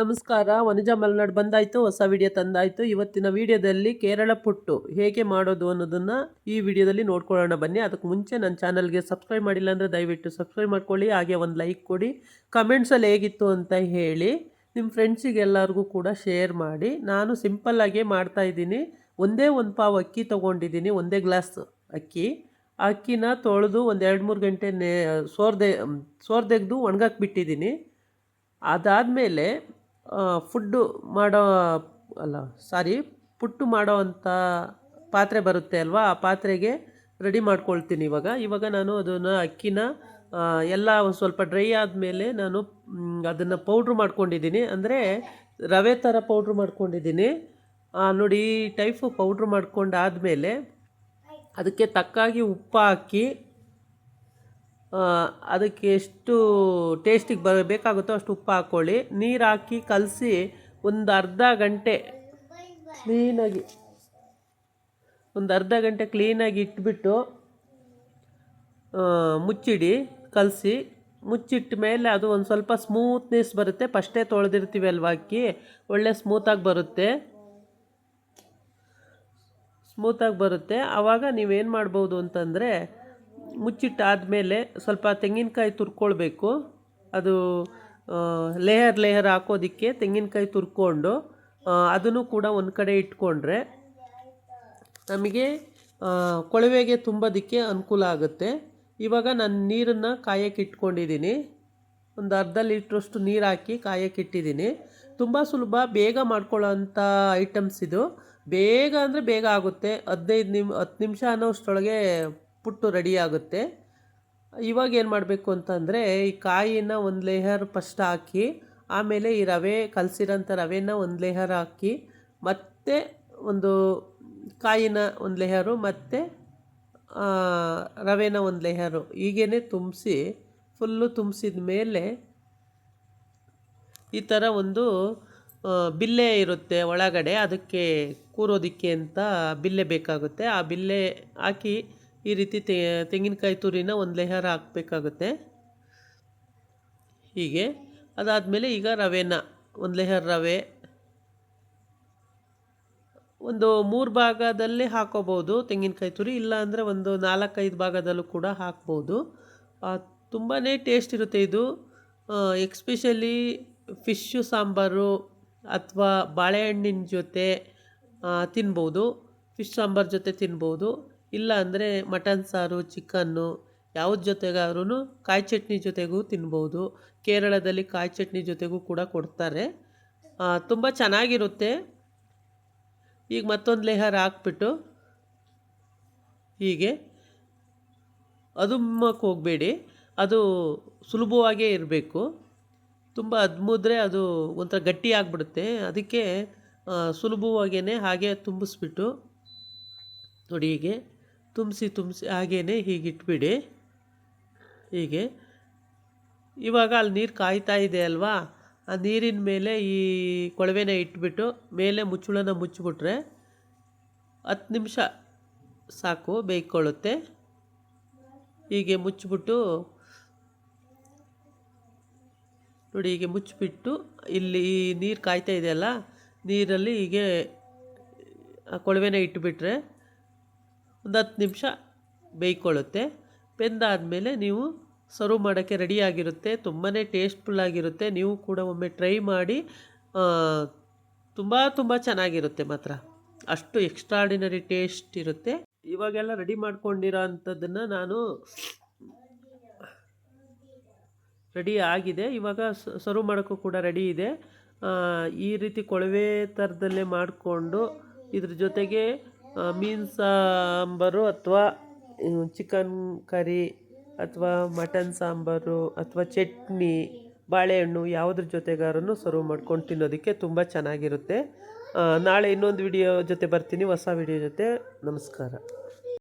ನಮಸ್ಕಾರ. ವನಜ ಮಲೆನಾಡು ಬಂದಾಯಿತು, ಹೊಸ ವಿಡಿಯೋ ತಂದಾಯಿತು. ಇವತ್ತಿನ ವಿಡಿಯೋದಲ್ಲಿ ಕೇರಳ ಪುಟ್ಟು ಹೇಗೆ ಮಾಡೋದು ಅನ್ನೋದನ್ನು ಈ ವಿಡಿಯೋದಲ್ಲಿ ನೋಡ್ಕೊಳ್ಳೋಣ ಬನ್ನಿ. ಅದಕ್ಕೆ ಮುಂಚೆ ನನ್ನ ಚಾನಲ್ಗೆ ಸಬ್ಸ್ಕ್ರೈಬ್ ಮಾಡಿಲ್ಲ ಅಂದರೆ ದಯವಿಟ್ಟು ಸಬ್ಸ್ಕ್ರೈಬ್ ಮಾಡ್ಕೊಳ್ಳಿ. ಹಾಗೆ ಒಂದು ಲೈಕ್ ಕೊಡಿ. ಕಮೆಂಟ್ಸಲ್ಲಿ ಹೇಗಿತ್ತು ಅಂತ ಹೇಳಿ ನಿಮ್ಮ ಫ್ರೆಂಡ್ಸಿಗೆಲ್ಲರಿಗೂ ಕೂಡ ಶೇರ್ ಮಾಡಿ. ನಾನು ಸಿಂಪಲ್ಲಾಗೇ ಮಾಡ್ತಾಯಿದ್ದೀನಿ ಒಂದೇ ಒಂದು ಪಾವು ಅಕ್ಕಿ ತೊಗೊಂಡಿದ್ದೀನಿ, ಒಂದೇ ಗ್ಲಾಸ್ ಅಕ್ಕಿ. ಅಕ್ಕಿನ ತೊಳೆದು ಒಂದು ಎರಡು ಮೂರು ಗಂಟೆ ನೇ ಸೋರ್ದೆ, ಸೋರ್ದೆಗ್ದು ಒಣಗಾಕ್ಬಿಟ್ಟಿದ್ದೀನಿ. ಅದಾದಮೇಲೆ ಫುಡ್ಡು ಮಾಡೋ, ಅಲ್ಲ, ಸಾರಿ, ಪುಟ್ಟು ಮಾಡೋ ಅಂಥ ಪಾತ್ರೆ ಬರುತ್ತೆ ಅಲ್ವಾ? ಆ ಪಾತ್ರೆಗೆ ರೆಡಿ ಮಾಡ್ಕೊಳ್ತೀನಿ ಇವಾಗ. ಇವಾಗ ನಾನು ಅದನ್ನು ಅಕ್ಕಿನ ಎಲ್ಲ ಒಂದು ಸ್ವಲ್ಪ ಡ್ರೈ ಆದಮೇಲೆ ನಾನು ಅದನ್ನು ಪೌಡ್ರ್ ಮಾಡ್ಕೊಂಡಿದ್ದೀನಿ. ಅಂದರೆ ರವೆ ಥರ ಪೌಡ್ರ್ ಮಾಡ್ಕೊಂಡಿದ್ದೀನಿ. ನೋಡಿ ಈ ಟೈಪು ಪೌಡ್ರ್ ಮಾಡ್ಕೊಂಡಾದಮೇಲೆ ಅದಕ್ಕೆ ತಕ್ಕಾಗಿ ಉಪ್ಪು ಹಾಕಿ ಅದಕ್ಕೆ ಎಷ್ಟು ಟೇಸ್ಟಿಗೆ ಬರ ಬೇಕಾಗುತ್ತೋ ಅಷ್ಟು ಉಪ್ಪು ಹಾಕ್ಕೊಳ್ಳಿ. ನೀರು ಹಾಕಿ ಕಲಸಿ ಒಂದು ಅರ್ಧ ಗಂಟೆ ಕ್ಲೀನಾಗಿ ಒಂದು ಅರ್ಧ ಗಂಟೆ ಕ್ಲೀನಾಗಿ ಇಟ್ಬಿಟ್ಟು ಮುಚ್ಚಿಡಿ, ಕಲಸಿ. ಮುಚ್ಚಿಟ್ಟ ಮೇಲೆ ಅದು ಒಂದು ಸ್ವಲ್ಪ ಸ್ಮೂತ್ನೆಸ್ ಬರುತ್ತೆ. ಫಸ್ಟೇ ತೊಳೆದಿರ್ತೀವಿ ಅಲ್ವಾ ಅಕ್ಕಿ? ಒಳ್ಳೆ ಸ್ಮೂತಾಗಿ ಬರುತ್ತೆ. ಸ್ಮೂತಾಗಿ ಬರುತ್ತೆ. ಆವಾಗ ನೀವೇನು ಮಾಡ್ಬೋದು ಅಂತಂದರೆ ಮುಚ್ಚಿಟ್ಟಾದಮೇಲೆ ಸ್ವಲ್ಪ ತೆಂಗಿನಕಾಯಿ ತುರ್ಕೊಳ್ಬೇಕು. ಅದು ಲೇಯರ್ ಲೇಯರ್ ಹಾಕೋದಕ್ಕೆ ತೆಂಗಿನಕಾಯಿ ತುರ್ಕೊಂಡು ಅದನ್ನು ಕೂಡ ಒಂದು ಕಡೆ ಇಟ್ಕೊಂಡ್ರೆ ನಮಗೆ ಕೊಳವೆಗೆ ತುಂಬೋದಕ್ಕೆ ಅನುಕೂಲ ಆಗುತ್ತೆ. ಇವಾಗ ನಾನು ನೀರನ್ನು ಕಾಯಕ್ಕೆ ಇಟ್ಕೊಂಡಿದ್ದೀನಿ ಒಂದು ಅರ್ಧ ಲೀಟ್ರಷ್ಟು ನೀರು ಹಾಕಿ ಕಾಯಕ್ಕೆ ಇಟ್ಟಿದ್ದೀನಿ ತುಂಬ ಸುಲಭ, ಬೇಗ ಮಾಡ್ಕೊಳ್ಳೋ ಅಂಥ ಐಟಮ್ಸ್ ಇದು. ಬೇಗ ಅಂದರೆ ಬೇಗ ಆಗುತ್ತೆ. ಹದಿನೈದು ನಿಮ್ ಹತ್ತು ನಿಮಿಷ ಅನ್ನೋಷ್ಟರೊಳಗೆ ಪುಟ್ಟು ರೆಡಿಯಾಗುತ್ತೆ ಇವಾಗ ಏನು ಮಾಡಬೇಕು ಅಂತಂದರೆ ಈ ಕಾಯಿನ ಒಂದು ಲೇಯರ್ ಫಸ್ಟ್ ಹಾಕಿ, ಆಮೇಲೆ ಈ ರವೆ ಕಲಸಿರೋಂಥ ರವೆನ ಒಂದು ಲೇಯರ್ ಹಾಕಿ, ಮತ್ತೆ ಒಂದು ಕಾಯಿನ ಒಂದು ಲೇಯರು ಮತ್ತು ರವೆನ ಒಂದು ಲೇಯರು ಹೀಗೇ ತುಂಬಿಸಿ ಫುಲ್ಲು ತುಂಬಿಸಿದ ಮೇಲೆ ಈ ಥರ ಒಂದು ಬಿಲ್ಲೆ ಇರುತ್ತೆ ಒಳಗಡೆ, ಅದಕ್ಕೆ ಕೂರೋದಕ್ಕೆ ಅಂತ ಬಿಲ್ಲೆ ಬೇಕಾಗುತ್ತೆ. ಆ ಬಿಲ್ಲೆ ಹಾಕಿ ಈ ರೀತಿ ತೆಂಗಿನಕಾಯಿ ತುರಿನ ಒಂದು ಲೇಯರ್ ಹಾಕಬೇಕಾಗುತ್ತೆ. ಹೀಗೆ. ಅದಾದಮೇಲೆ ಈಗ ರವೆನ, ಒಂದು ಲೇಯರ್ ರವೆ. ಒಂದು ಮೂರು ಭಾಗದಲ್ಲೇ ಹಾಕೋಬೋದು ತೆಂಗಿನಕಾಯಿ ತುರಿ ಇಲ್ಲ ಅಂದರೆ ಒಂದು ನಾಲ್ಕೈದು ಭಾಗದಲ್ಲೂ ಕೂಡ ಹಾಕ್ಬೋದು. ತುಂಬಾ ಟೇಸ್ಟ್ ಇರುತ್ತೆ ಇದು. ಎಕ್ಸ್ಪೆಷಲಿ ಫಿಶ್ಶು ಸಾಂಬಾರು ಅಥವಾ ಬಾಳೆಹಣ್ಣಿನ ಜೊತೆ ತಿನ್ಬೋದು. ಫಿಶ್ ಸಾಂಬಾರು ಜೊತೆ ತಿನ್ಬೋದು. ಇಲ್ಲ ಅಂದರೆ ಮಟನ್ ಸಾರು, ಚಿಕನ್ನು ಯಾವ್ದು ಜೊತೆಗಾದ್ರೂ ಕಾಯಿ ಚಟ್ನಿ ಜೊತೆಗೂ ತಿನ್ಬೋದು. ಕೇರಳದಲ್ಲಿ ಕಾಯಿ ಚಟ್ನಿ ಜೊತೆಗೂ ಕೂಡ ಕೊಡ್ತಾರೆ. ತುಂಬ ಚೆನ್ನಾಗಿರುತ್ತೆ. ಈಗ ಮತ್ತೊಂದು ಲೇಹರ್ ಹಾಕ್ಬಿಟ್ಟು ಹೀಗೆ ಅದುಮ್ಮಕ್ಕೆ ಹೋಗಬೇಡಿ. ಅದು ಸುಲಭವಾಗೇ ಇರಬೇಕು. ತುಂಬ ಅದ್ಮುದ್ರೆ ಅದು ಒಂಥರ ಗಟ್ಟಿ ಆಗಿಬಿಡುತ್ತೆ. ಅದಕ್ಕೆ ಸುಲಭವಾಗೇ ಹಾಗೆ ತುಂಬಿಸ್ಬಿಟ್ಟು ನೋಡಿ ಹೀಗೆ. ತುಂಬಿಸಿ ತುಂಬಿಸಿ ಹಾಗೇ ಹೀಗೆ ಇಟ್ಬಿಡಿ. ಹೀಗೆ. ಇವಾಗ ಅಲ್ಲಿ ನೀರು ಕಾಯ್ತಾ ಇದೆ ಅಲ್ವಾ? ಆ ನೀರಿನ ಮೇಲೆ ಈ ಕೊಳವೆನ ಇಟ್ಬಿಟ್ಟು ಮೇಲೆ ಮುಚ್ಚುಳನ ಮುಚ್ಚಿಬಿಟ್ರೆ ಹತ್ತು ನಿಮಿಷ ಸಾಕು, ಬೇಯ್ಕೊಳ್ಳುತ್ತೆ. ಹೀಗೆ ಮುಚ್ಚಿಬಿಟ್ಟು ನೋಡಿ, ಹೀಗೆ ಮುಚ್ಚಿಬಿಟ್ಟು ಇಲ್ಲಿ ಈ ನೀರು ಕಾಯ್ತಾ ಇದೆಯಲ್ಲ ನೀರಲ್ಲಿ ಹೀಗೆ ಆ ಕೊಳವೆನ ಇಟ್ಬಿಟ್ರೆ ಒಂದು ಹತ್ತು ನಿಮಿಷ ಬೇಯ್ಕೊಳ್ಳುತ್ತೆ. ಬೆಂದಾದಮೇಲೆ ನೀವು ಸರ್ವ್ ಮಾಡೋಕ್ಕೆ ರೆಡಿಯಾಗಿರುತ್ತೆ ತುಂಬಾ ಟೇಸ್ಟ್ಫುಲ್ಲಾಗಿರುತ್ತೆ ನೀವು ಕೂಡ ಒಮ್ಮೆ ಟ್ರೈ ಮಾಡಿ ತುಂಬ ತುಂಬ ಚೆನ್ನಾಗಿರುತ್ತೆ ಮಾತ್ರ. ಅಷ್ಟು ಎಕ್ಸ್ಟ್ರಾಡಿನರಿ ಟೇಸ್ಟ್ ಇರುತ್ತೆ. ಇವಾಗೆಲ್ಲ ರೆಡಿ ಮಾಡ್ಕೊಂಡಿರೋ ಅಂಥದ್ದನ್ನು ನಾನು ರೆಡಿ ಆಗಿದೆ. ಇವಾಗ ಸರ್ವ್ ಮಾಡೋಕ್ಕೂ ಕೂಡ ರೆಡಿ ಇದೆ. ಈ ರೀತಿ ಕೊಳವೆ ಥರದಲ್ಲೇ ಮಾಡಿಕೊಂಡು ಇದ್ರ ಜೊತೆಗೆ ಮೀನು ಸಾಂಬಾರು ಅಥವಾ ಚಿಕನ್ ಕರಿ ಅಥವಾ ಮಟನ್ ಸಾಂಬಾರು ಅಥವಾ ಚಟ್ನಿ, ಬಾಳೆಹಣ್ಣು ಯಾವುದ್ರ ಜೊತೆಗಾರನ್ನು ಸರ್ವ್ ಮಾಡ್ಕೊಂಡು ತಿನ್ನೋದಕ್ಕೆ ತುಂಬ ಚೆನ್ನಾಗಿರುತ್ತೆ. ನಾಳೆ ಇನ್ನೊಂದು ವಿಡಿಯೋ ಜೊತೆ ಬರ್ತೀನಿ. ಹೊಸ ವಿಡಿಯೋ ಜೊತೆ. ನಮಸ್ಕಾರ.